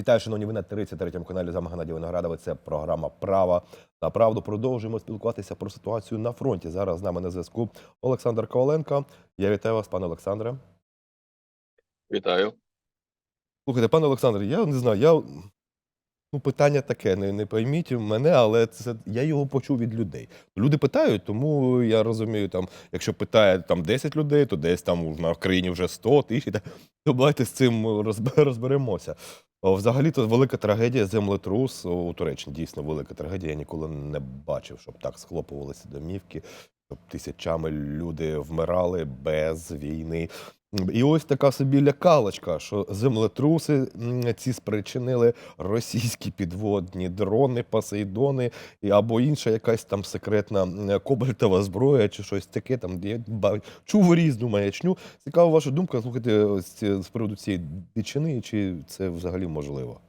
Вітаю, шановні, ви на 33-му каналі за Геннадій Виноградова. Це програма Права та правду. Продовжуємо спілкуватися про ситуацію на фронті. Зараз з нами на зв'язку Олександр Коваленко. Я вітаю вас, пане Олександре. Вітаю. Слухайте, пане Олександре, я не знаю, я ну питання таке, не, не пойміть мене, але це я його почув від людей. Люди питають, тому я розумію, там, якщо питає там 10 людей, то десь там на країні вже 100 тисяч. Давайте з цим розберемося. Взагалі, то велика трагедія, землетрус у Туреччині. Дійсно велика трагедія. Я ніколи не бачив, щоб так схлопувалися домівки, щоб тисячами люди вмирали без війни. І ось така собі лякалочка, що землетруси ці спричинили російські підводні дрони, посейдони або інша якась там секретна кобальтова зброя чи щось таке. Там я чув різну маячню. Цікава ваша думка. Слухайте ось з приводу цієї дичини, чи це взагалі можливо?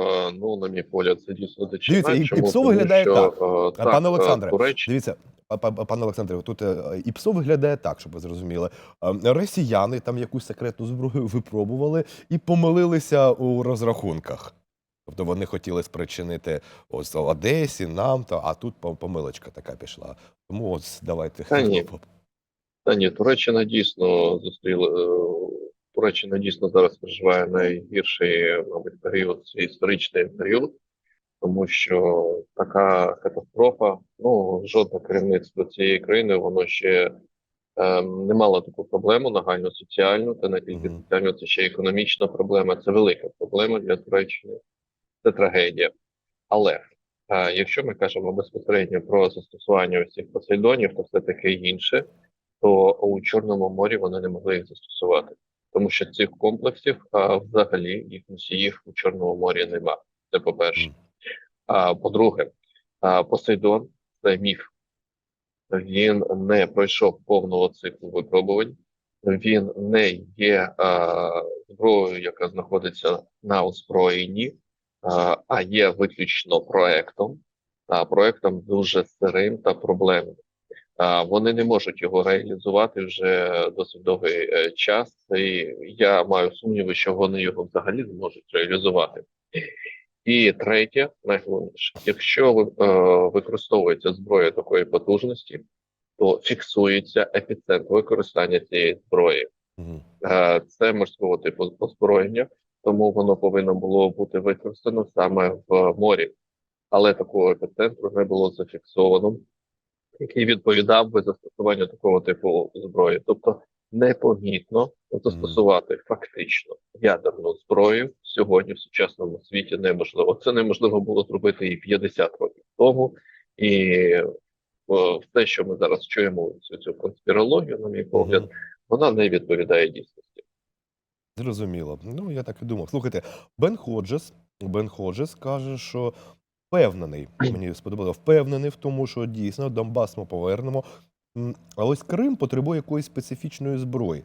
Е, Ну, на мій погляд, це дійсно дичина. Дивіться, і? ПІПСО Тому виглядає що, так. е, так, пане е, Олександре, Туреччина, Дивіться, пане Олександре, тут е, ІПСО виглядає так, щоб ви зрозуміли. Е, Росіяни там якусь секретну зброю випробували і помилилися у розрахунках. Тобто вони хотіли спричинити ось в Одесі, нам, та, а тут помилочка така пішла. Тому ось давайте. Та ні. Та ні, Туреччина дійсно зустріла. е, Туреччина дійсно зараз переживає найгірший, мабуть, період, історичний період, тому що така катастрофа, ну, жодне керівництво цієї країни, воно ще е, не мало таку проблему нагальну соціальну, та не тільки соціальну, це ще економічна проблема. Це велика проблема для Туреччини. Це трагедія. Але е, якщо ми кажемо безпосередньо про застосування цих посейдонів, то все таки інше, то у Чорному морі вони не могли їх застосувати, тому що цих комплексів а, взагалі їх носіїв у Чорному морі нема. Це по-перше. Мгм. А по-друге, Посейдон це міф. Він не пройшов повного циклу випробувань. Він не є а, зброєю, яка знаходиться на озброєнні, а, а є виключно проектом, а проектом дуже сирим та проблемним. А, Вони не можуть його реалізувати вже досить довгий е, час, і я маю сумніви, що вони його взагалі зможуть реалізувати. І третє, найголовніше, якщо ви, е, використовується зброя такої потужності, то фіксується епіцентр використання цієї зброї. Е, Це морського типу озброєння, тому воно повинно було бути використано саме в морі. Але такого епіцентру не було зафіксовано, який відповідав би застосуванню такого типу зброї. Тобто непомітно застосувати фактично ядерну зброю сьогодні в сучасному світі неможливо. Це неможливо було зробити і 50 років тому, і е, все, що ми зараз чуємо, цю цю конспірологію, на мій погляд, вона не відповідає дійсності. Зрозуміло. Ну, я так і думав. Слухайте, Бен Ходжес, Бен Ходжес каже, що впевнений, мені сподобалося, впевнений в тому, що дійсно Донбас ми повернемо. А ось Крим потребує якоїсь специфічної зброї.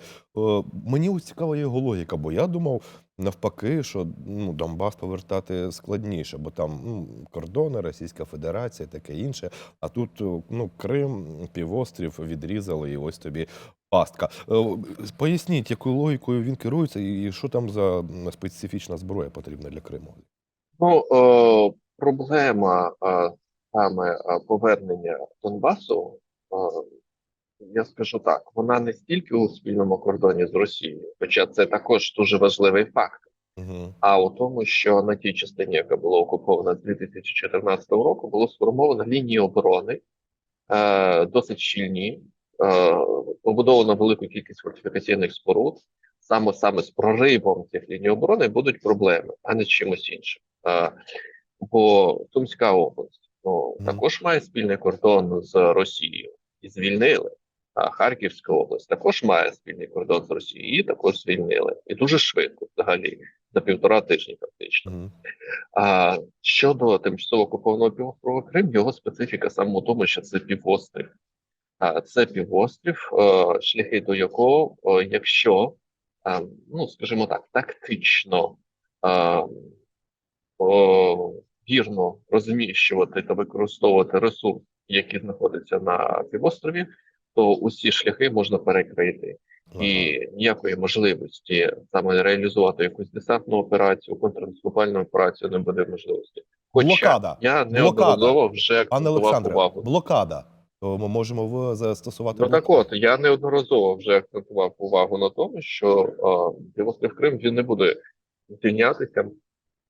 Мені ось цікава його логіка, бо я думав навпаки, що ну, Донбас повертати складніше, бо там ну, кордони, Російська Федерація, таке інше. А тут е, ну, Крим, півострів відрізали, і ось тобі пастка. Е, Поясніть, якою логікою він керується, і що там за специфічна зброя потрібна для Криму? Ну, е, проблема е, саме повернення Донбасу, е, я скажу так, вона не стільки у спільному кордоні з Росією, хоча це також дуже важливий факт. Угу. А у тому, що на тій частині, яка була окупована з 2014 року, було сформовано лінії оборони е, досить щільні, е, побудовано велику кількість фортифікаційних споруд. Саме саме з проривом цих ліній оборони будуть проблеми, а не з чимось іншим. Е, бо Сумська область ну, також має спільний кордон з Росією і звільнили. Харківська область також має спільний кордон з Росією, і також звільнили. І дуже швидко, взагалі, за півтора тижні, фактично. Угу. А щодо тимчасово окупованого півострова Крим, його специфіка саме у тому, що це півострів. А це півострів, е, шляхи до якого, е, якщо, е, ну скажімо так, тактично вірно розміщувати та використовувати ресурс, який знаходиться на півострові, то усі шляхи можна перекрити. і ніякої можливості саме реалізувати якусь десантну операцію, контрнаступальну операцію не буде можливості. Хоча Блокада. я неодноразово вже акцентував увагу. блокада. То ми можемо застосувати Ну так от я неодноразово вже акцентував увагу на тому, що півострів Крим він не буде звільнятися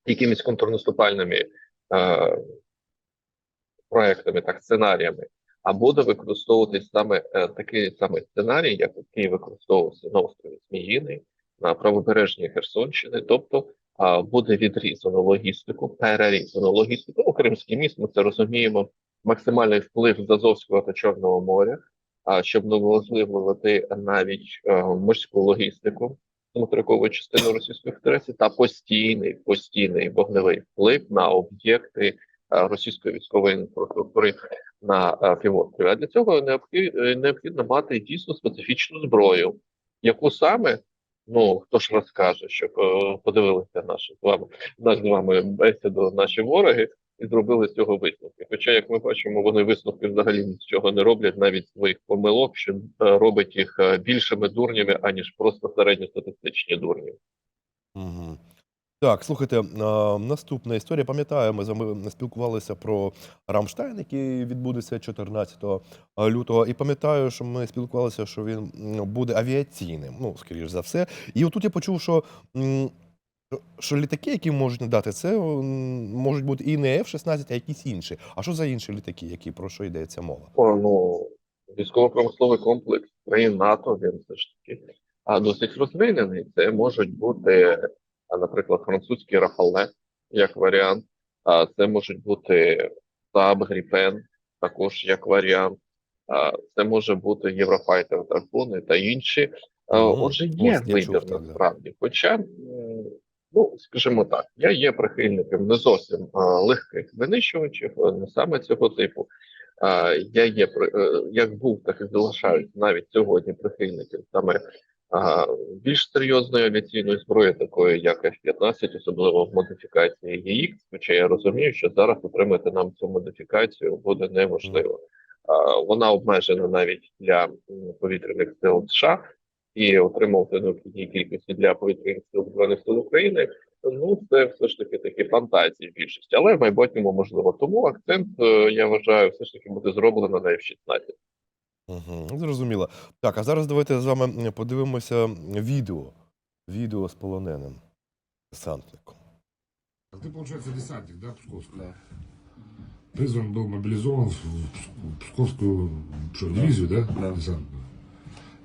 якимись контрнаступальними е, проектами, так сценаріями, а буде використовуватись саме е, такий самий сценарій, як який використовувався на острові Зміїний, на правобережній Херсонщини, тобто буде відрізано логістику, перерізано логістику. У Кримський міст ми це розуміємо. Максимальний вплив з Азовського та Чорного моря, а щоб неможливити навіть е, морську логістику материкової частини Російської Федерації та постійний постійний вогневий вплив на об'єкти російської військової інфраструктури на е, півострові. А для цього необхідно, необхідно мати дійсно специфічну зброю, яку саме. Ну хто ж розкаже, щоб е, подивилися наші з вами наш з вами бесіду наші вороги і зробили з цього висновки. Хоча, як ми бачимо, вони висновки взагалі нічого не роблять, навіть своїх помилок, що е, робить їх е, більшими дурнями, аніж просто середньостатистичні дурні. Угу. Так, слухайте, а, наступна історія. Пам'ятаю, ми з вами спілкувалися про Рамштайн, який відбудеться 14 лютого. І пам'ятаю, що ми спілкувалися, що він буде авіаційним, ну, скоріш за все. І отут я почув, що- що літаки, які можуть надати, це можуть бути і не F-16, а якісь інші. А що за інші літаки, які про що йдеться мова? О, ну військово-промисловий комплекс країн НАТО він все ж таки а досить розвинений. Це можуть бути, а, наприклад, французький Рафале як варіант. А це можуть бути Saab Gripen, також як варіант. А це може бути Єврофайтер Тарпуни та інші. Мгм. Отже, є вибір насправді. Хоча, ну скажімо так, я є прихильником не зовсім а, легких винищувачів, не саме цього типу. Я є е, як був, так і залишаюсь навіть сьогодні прихильником саме більш серйозної авіаційної зброї, такої як F-15, особливо в модифікації EX, Хоча я розумію, що зараз отримати нам цю модифікацію буде неможливо. Вона обмежена навіть для повітряних сил США і отримувати необхідні кількості для повітряних сил збройних сил України. Ну, це все ж таки такі фантазії більшості, але в майбутньому можливо. Тому акцент е, я вважаю, все ж таки буде зроблено на F-16. Угу, зрозуміло. Так, а зараз давайте з вами м, подивимося відео. Відео з полоненим десантником. А Ты, получается, десантник, да, Псковский? Да. Призван был мобилизован в в Псковскую что, дивизию, да? Да. Десантную.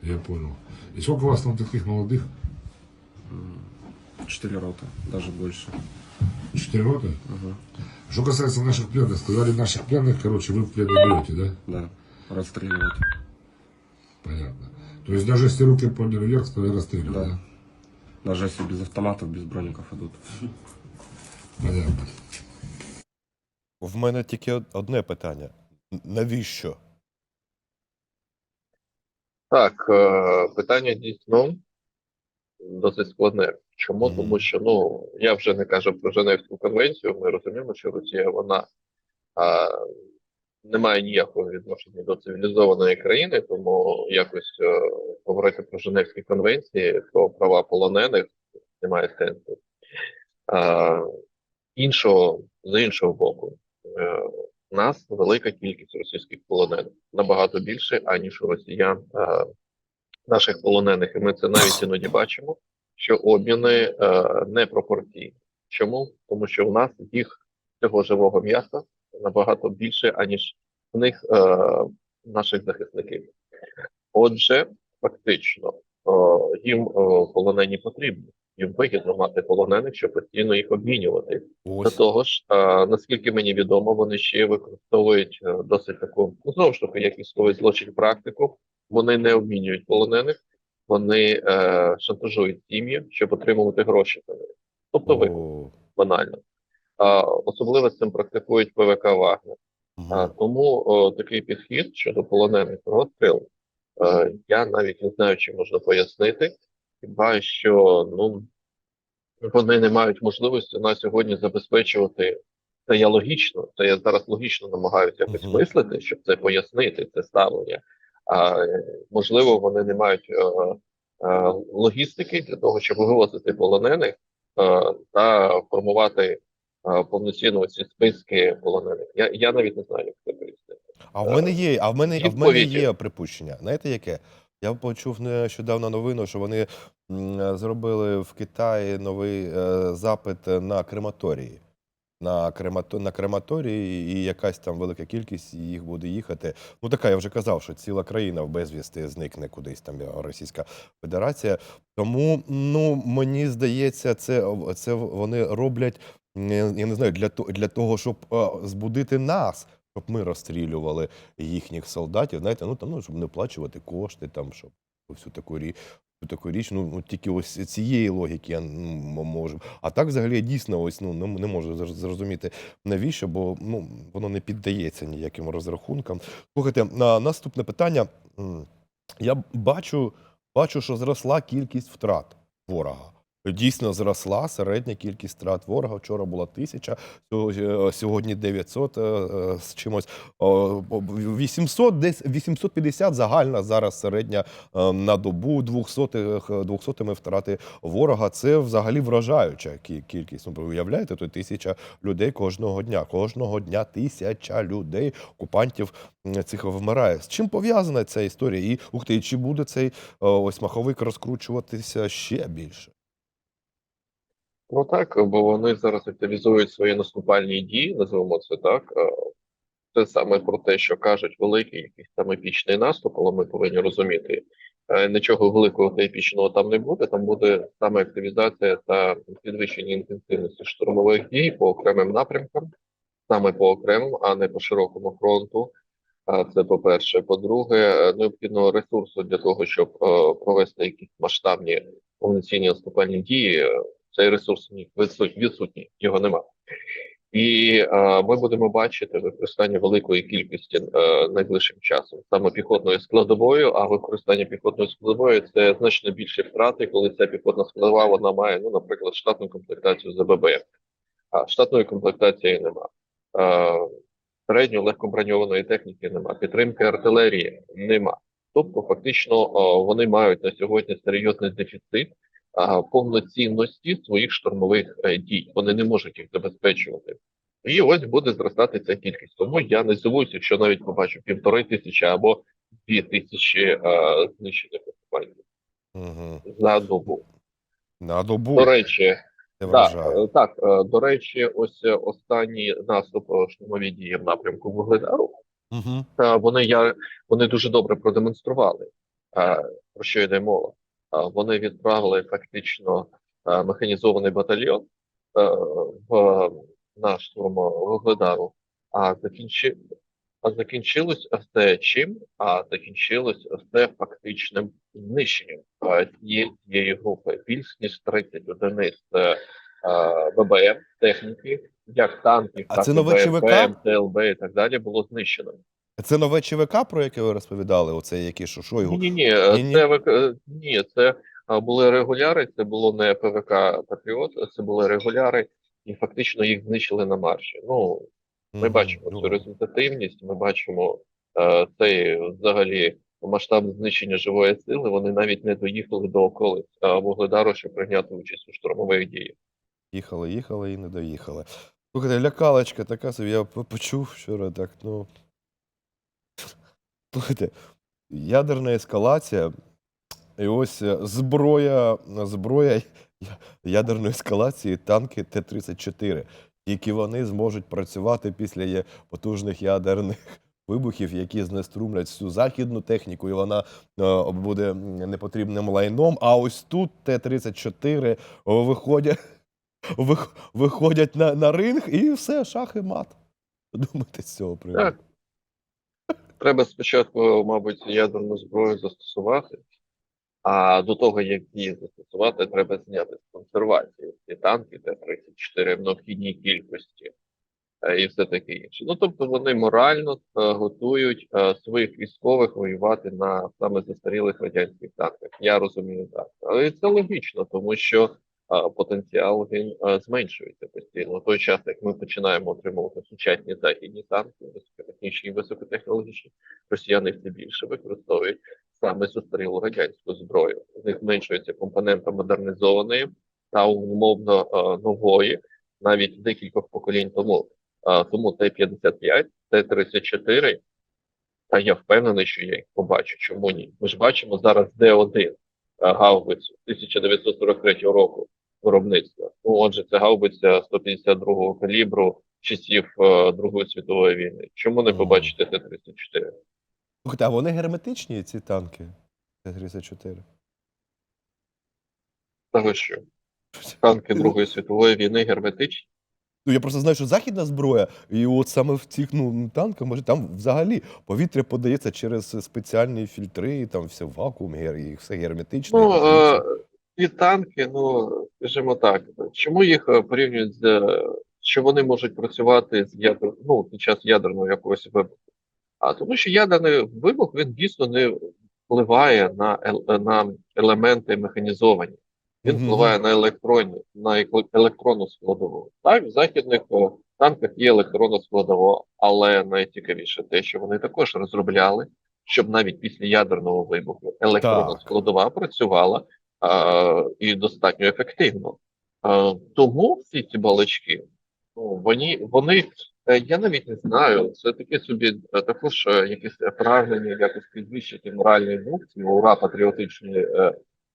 Я понял. И сколько у вас там таких молодых? Четыре роты, даже больше. Четыре роты? Ага. Что касается наших пленных, сказали наших пленных, короче, вы в плен не берете, да? Да. Расстреливать. Понятно. То есть даже если руки подняли вверх, стали расстреливать, да? Да. Даже если без автоматов, без броников идут. Понятно. В мене тільки одне питання: навіщо? Так, е, питання дійсно досить складне. Чому? Мгм. Тому що ну я вже не кажу про Женевську конвенцію. Ми розуміємо, що Росія вона а, не має ніякого відношення до цивілізованої країни, тому якось е, говорити про Женевські конвенції, про права полонених немає сенсу. А, іншого з іншого боку, е, у нас велика кількість російських полонених набагато більше, аніж у росіян е, наших полонених, і ми це навіть іноді бачимо, що обміни е, непропорційні. Чому? Тому що в нас їх цього живого м'яса набагато більше, аніж в них е, наших захисників. Отже, фактично, е, їм е, полонені потрібні. Їм вигідно мати полонених, щоб постійно їх обмінювати. До того ж, е, наскільки мені відомо, вони ще використовують е, досить таку ну, знову ж таки, як військовий злочин практику. Вони не обмінюють полонених, вони е, шантажують сім'ї, щоб отримувати гроші за них. Тобто ви банально. Особливо з цим практикують ПВК Вагнер. А, тому о, такий підхід щодо полонених розстріл, е, я навіть не знаю, чи можна пояснити. Хіба що ну вони не мають можливості на сьогодні забезпечувати. Це я логічно, це я зараз логічно намагаюся якось Мгм. мислити, щоб це пояснити, це ставлення. А е, можливо, вони не мають е, логістики для того, щоб вивозити полонених е, та формувати е, повноцінно ці списки полонених. Я, я навіть не знаю, як це пояснити. А в мене є, а в мене, а в мене є припущення. Знаєте яке? Я почув нещодавно новину, що вони зробили в Китаї новий е, запит на крематорії. На, кремато, на крематорії, і якась там велика кількість їх буде їхати. Ну, така я вже казав, що ціла країна в безвісти зникне кудись там Російська Федерація. Тому ну, мені здається, це, це вони роблять, я не знаю, для, для того, щоб збудити нас, щоб ми розстрілювали їхніх солдатів, знаєте, ну там ну, щоб не оплачувати кошти, там щоб всю таку річ. Таку річ, ну, ну тільки ось цієї логіки я ну, можу. А так, взагалі, дійсно ось ну не, можу зр- зрозуміти навіщо, бо ну воно не піддається ніяким розрахункам. Слухайте, на наступне питання. Я бачу, бачу, що зросла кількість втрат ворога. Дійсно зросла середня кількість втрат ворога. Вчора була тисяча, сьогодні- сьогодні 900 е, е, з чимось. О, 800, десь 850 загальна зараз середня е, на добу 200, 200 втрати ворога. Це взагалі вражаюча кі- кількість. Ну, уявляєте, то тисяча людей кожного дня. Кожного дня тисяча людей, окупантів цих вмирає. З чим пов'язана ця історія? І ух ти, чи буде цей е, ось маховик розкручуватися ще більше? Ну так, бо вони зараз активізують свої наступальні дії, називаємо це так. Е, Це саме про те, що кажуть великий якийсь там епічний наступ, але ми повинні розуміти, е, нічого великого та епічного там не буде. Там буде саме активізація та підвищення інтенсивності штурмових дій по окремим напрямкам, саме по окремим, а не по широкому фронту. А Це по-перше. По-друге, е, необхідного ресурсу для того, щоб е, провести якісь масштабні повноцінні наступальні дії. Цей ресурс відсутній, його нема. І е, ми будемо бачити використання великої кількості е, найближчим часом саме піхотною складовою. А використання піхотної складової це значно більші втрати, коли ця піхотна складова вона має, ну, наприклад, штатну комплектацію за ББМ. А штатної комплектації нема. Е, середньо легкоброньованої техніки нема, підтримки артилерії нема. Тобто, фактично, о, вони мають на сьогодні серйозний дефіцит повноцінності своїх штурмових е, дій. Вони не можуть їх забезпечувати. І ось буде зростати ця кількість. Тому я не здивуюся, якщо навіть побачу півтори тисячі або дві тисячі е, знищених окупантів Угу. за добу. На добу До речі, так, е, так, до речі, ось останній наступ штурмові дії в напрямку Вугледару. Угу. Вони я вони дуже добре продемонстрували, про що йде мова. Вони відправили фактично механізований батальйон е, в на штурм Вугледару, а закінчи, а закінчилось все чим? А закінчилось все фактичним знищенням цієї групи. Більш ніж 30 одиниць е, ББМ техніки, як танків, А так це і ЧВК? ТЛБ і так далі було знищено. Це нове ЧВК, про яке ви розповідали? Оце які що Шойгу? Ні, ні, ні, е, Ні-ні. це вик- е, ні, це були регуляри, це було не ПВК Патріот, це були регуляри, і фактично їх знищили на марші. Ну, ми бачимо Ну, цю результативність, ми бачимо е, цей взагалі масштаб знищення живої сили. Вони навіть не доїхали до околиць а, Вугледару, щоб прийняти участь у штурмових діях. Їхали, їхали і не доїхали. Слухайте, лякалочка така собі, я почув вчора так, ну. Слухайте, ядерна ескалація, і ось е, зброя, зброя ядерної ескалації танки Т-34. Тільки вони зможуть працювати після потужних ядерних вибухів, які знеструмлять всю західну техніку, і вона е, буде непотрібним лайном. А ось тут Т-34 виходять, виходять на, на ринг і все, шах і мат. Що Думаєте з цього приводу? Треба спочатку, мабуть, ядерну зброю застосувати, а до того, як її застосувати, треба зняти з консервації ці танки Т-34 в необхідній кількості е, і все таке інше. Ну тобто вони морально е, готують е, своїх військових воювати на саме застарілих радянських танках. Я розумію так. Але це логічно, тому що потенціал він зменшується постійно. В той час, як ми починаємо отримувати сучасні західні танки, високотехнічні і високотехнологічні, росіяни все більше використовують. саме зустрілу радянську зброю. У них зменшується компонента модернізованої та умовно е, нової, навіть декількох поколінь тому. Е, тому Т-55, Т-34, та я впевнений, що я їх побачу. Чому ні? Ми ж бачимо зараз Д-1 е, гаубицю 1943 року виробництва. Ну, отже, це гаубиця 152-го калібру часів е, Другої світової війни. Чому не побачити Т-34? А вони герметичні, ці танки? Т-34. Та ви що? Танки Другої світової війни герметичні? Ну, я просто знаю, що західна зброя, і от саме в цих ну, танках, може, там взагалі повітря подається через спеціальні фільтри, і там все вакуум, і все герметично. Ну, е, ці танки, ну, скажімо так, чому їх е, порівнюють з, що вони можуть працювати з ядер, ну, під час ядерного якогось вибуху? А тому що ядерний вибух, він дійсно не впливає на, на елементи механізовані. Він впливає на електронні, на електронну складову. Так, в західних танках є електронна складова, але найцікавіше те, що вони також розробляли, щоб навіть після ядерного вибуху електронна Так. складова працювала а, і достатньо ефективно. А, тому всі ці балачки, ну, вони, вони е, я навіть не знаю, це таке собі е, також е, якісь прагнення, якось підвищити моральний дух, ура патріотичні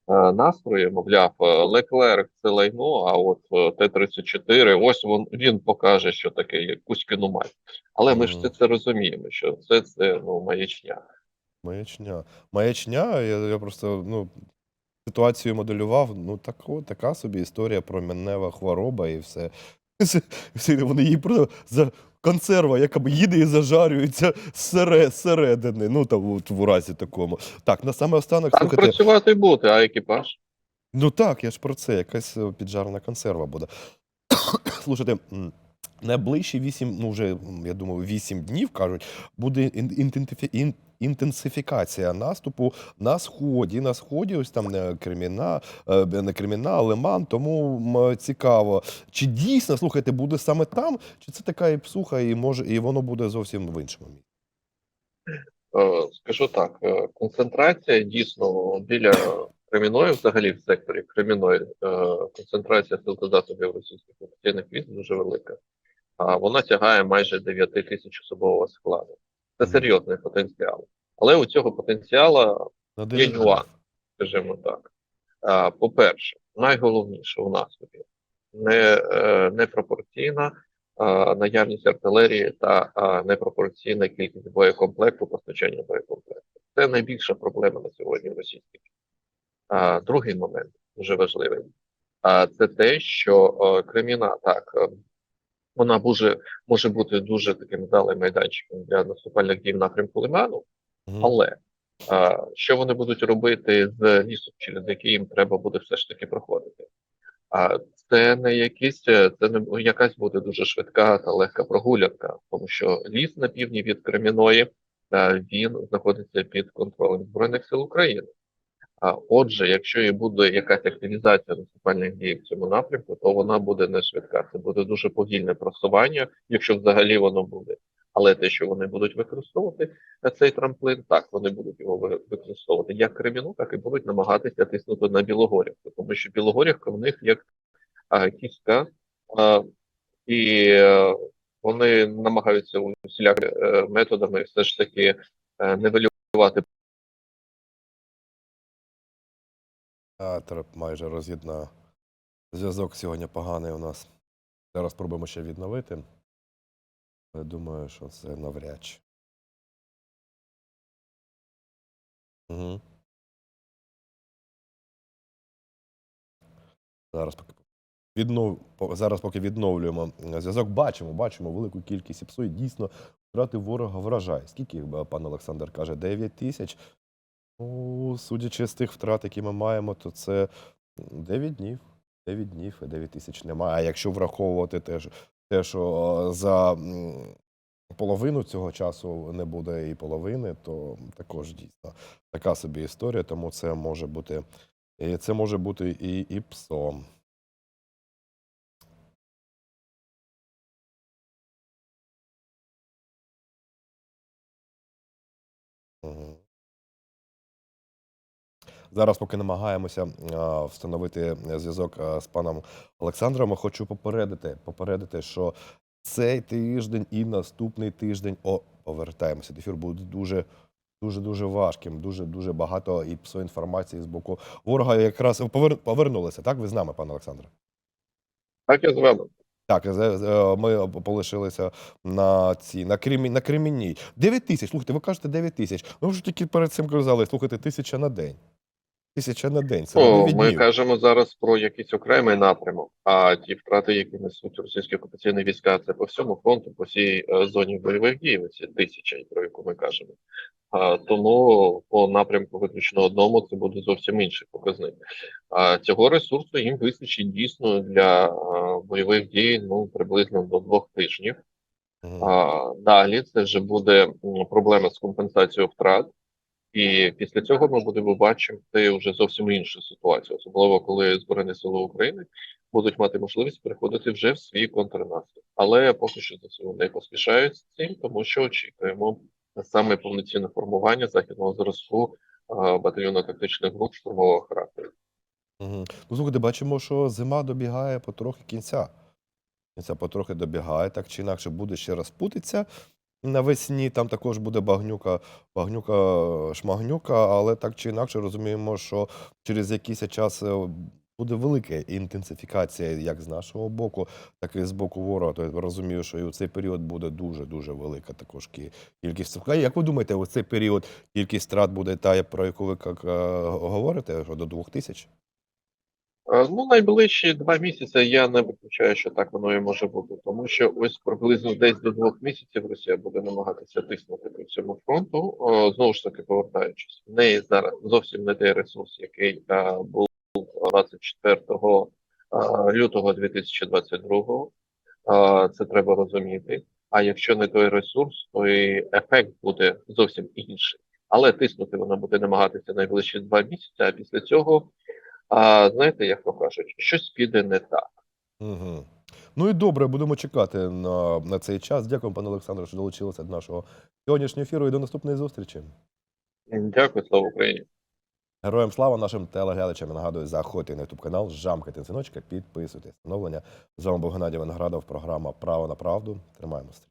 настрої, мовляв, Леклерк це лайно, а от е, Т-34, ось він, він покаже, що таке є Кузькину мать. Але ми ж це, це розуміємо, що це, це ну, маячня. Маячня. Маячня, я, я просто ну, ситуацію моделював. Ну, так, от, така собі історія про міннева хвороба і все. Вони її просто за консерва, яка б їде і зажарюється зсере- зсередини. Ну, там от, в разі такому. Так, на саме останок, Так слухайте. працювати буде, а екіпаж? Ну так, я ж про це, якась піджарна піджарена консерва буде. Слушайте, найближчі вісім, ну вже я думаю, вісім днів кажуть, буде ін- інтенсифікація наступу на сході. На сході, ось там не Креміна, е, не Креміна, Лиман. Тому цікаво, чи дійсно слухайте, буде саме там, чи це така і псуха, і може, і воно буде зовсім в іншому місці. Е, Скажу так, е, концентрація дійсно біля Креміної, взагалі в секторі Креміної, е, концентрація сил та російських окупаційних військ дуже велика. А вона тягає майже 9 тисяч особового складу. Це серйозний потенціал. Але у цього потенціалу є нюанс, скажімо так. По-перше, найголовніше у наступі не, е, непропорційна наявність артилерії та непропорційна кількість боєкомплекту, постачання боєкомплекту. Це найбільша проблема на сьогодні в російській. Другий момент дуже важливий. А, це те, що Креміна так. Вона може, може бути дуже таким вдалим майданчиком для наступальних дій в напрямку Лиману, Мгм. але а, що вони будуть робити з лісом, через який їм треба буде все ж таки проходити? А це не якісь, це не ну, якась буде дуже швидка та легка прогулянка, тому що ліс на півдні від Креміної він знаходиться під контролем Збройних сил України. Отже, якщо і буде якась активізація наступальних дій в цьому напрямку, то вона буде не швидка. Це буде дуже повільне просування, якщо взагалі воно буде. Але те, що вони будуть використовувати е, цей трамплин, так вони будуть його ви- використовувати як Креміну, так і будуть намагатися тиснути на Білогорівку, тому що Білогорівка в них як а, кістка, а, і е, вони намагаються усілякими е, методами все ж таки е, нивелювати Театр майже роз'єднав. Зв'язок сьогодні поганий у нас. Зараз спробуємо ще відновити. Але думаю, що це навряд чи. Угу. Зараз поки віднов... зараз поки відновлюємо зв'язок, бачимо, бачимо велику кількість іпсу дійсно втрати ворога вражає. Скільки, е, пан Олександр каже, 9 тисяч. Ну, судячи з тих втрат, які ми маємо, то це 9 днів. 9 днів і 9 тисяч немає. А якщо враховувати те, що- те що е, за половину цього часу не буде і половини, то також дійсно така собі історія, тому це може бути, це може бути і, і псом. Мгм. Зараз, поки намагаємося встановити зв'язок з паном Олександром, хочу попередити, попередити, що цей тиждень і наступний тиждень о, повертаємося. Ефір буде дуже. Дуже дуже важким, дуже дуже багато і псоінформації з боку ворога. Якраз повернулися. Так, ви з нами, пане Олександре? Так я з вами. Так, з- ми полишилися на цій на Кремі, на Кремінній. 9 тисяч. Слухайте, ви кажете 9 тисяч. Ми вже тільки перед цим казали, слухайте, тисяча на день. Тисяча на день. Це О, ми днів. кажемо зараз про якийсь окремий напрямок, а ті втрати, які несуть російські окупаційні війська, це по всьому фронту, по всій е, зоні бойових дій, оці тисяча, про яку ми кажемо. А, тому по напрямку виключно одному це буде зовсім інший показник. А цього ресурсу їм вистачить дійсно для а, бойових дій ну приблизно до двох тижнів. А, далі це вже буде проблема з компенсацією втрат. І після цього ми будемо бачити вже зовсім іншу ситуацію, особливо коли Збройні Сили України будуть мати можливість переходити вже в свій контрнаступ. Але поки що ЗСУ не поспішають з цим, тому що очікуємо саме повноцінне формування західного зразку а, батальйонно-тактичних груп штурмового характеру. Ну, слухайте, бачимо, що зима добігає потрохи кінця. Кінця потрохи добігає, так чи інакше буде ще раз путиться. Навесні там також буде багнюка, багнюка, шмагнюка, але так чи інакше розуміємо, що через якийсь час е, буде велика інтенсифікація як з нашого боку, так і з боку ворога. Тобто розумію, що і у цей період буде дуже-дуже велика також кількість. А Як ви думаєте, у цей період кількість втрат буде та, про яку ви як, е, говорите, до двох тисяч? Е, Ну, найближчі два місяці я не виключаю, що так воно і може бути, тому що ось приблизно десь до двох місяців Росія буде намагатися тиснути по цьому фронту. Знову ж таки, повертаючись, в неї зараз зовсім не той ресурс, який е, був 24 е, лютого 2022 Е, Це треба розуміти. А якщо не той ресурс, то і ефект буде зовсім інший. Але тиснути вона буде намагатися найближчі два місяці, а після цього. А знаєте, як то кажуть, щось піде не так. Угу. Ну і добре, будемо чекати на, на цей час. Дякую, пане Олександре, що долучилися до нашого сьогоднішнього ефіру і до наступної зустрічі. Дякую, слава Україні. Героям слава нашим телеглядачам. Я Нагадую, заходьте на YouTube канал, жамкайте дзвіночка, підписуйтесь. Встановлення. З вами був Геннадій Виноградов, програма Право на правду. Тримаємося.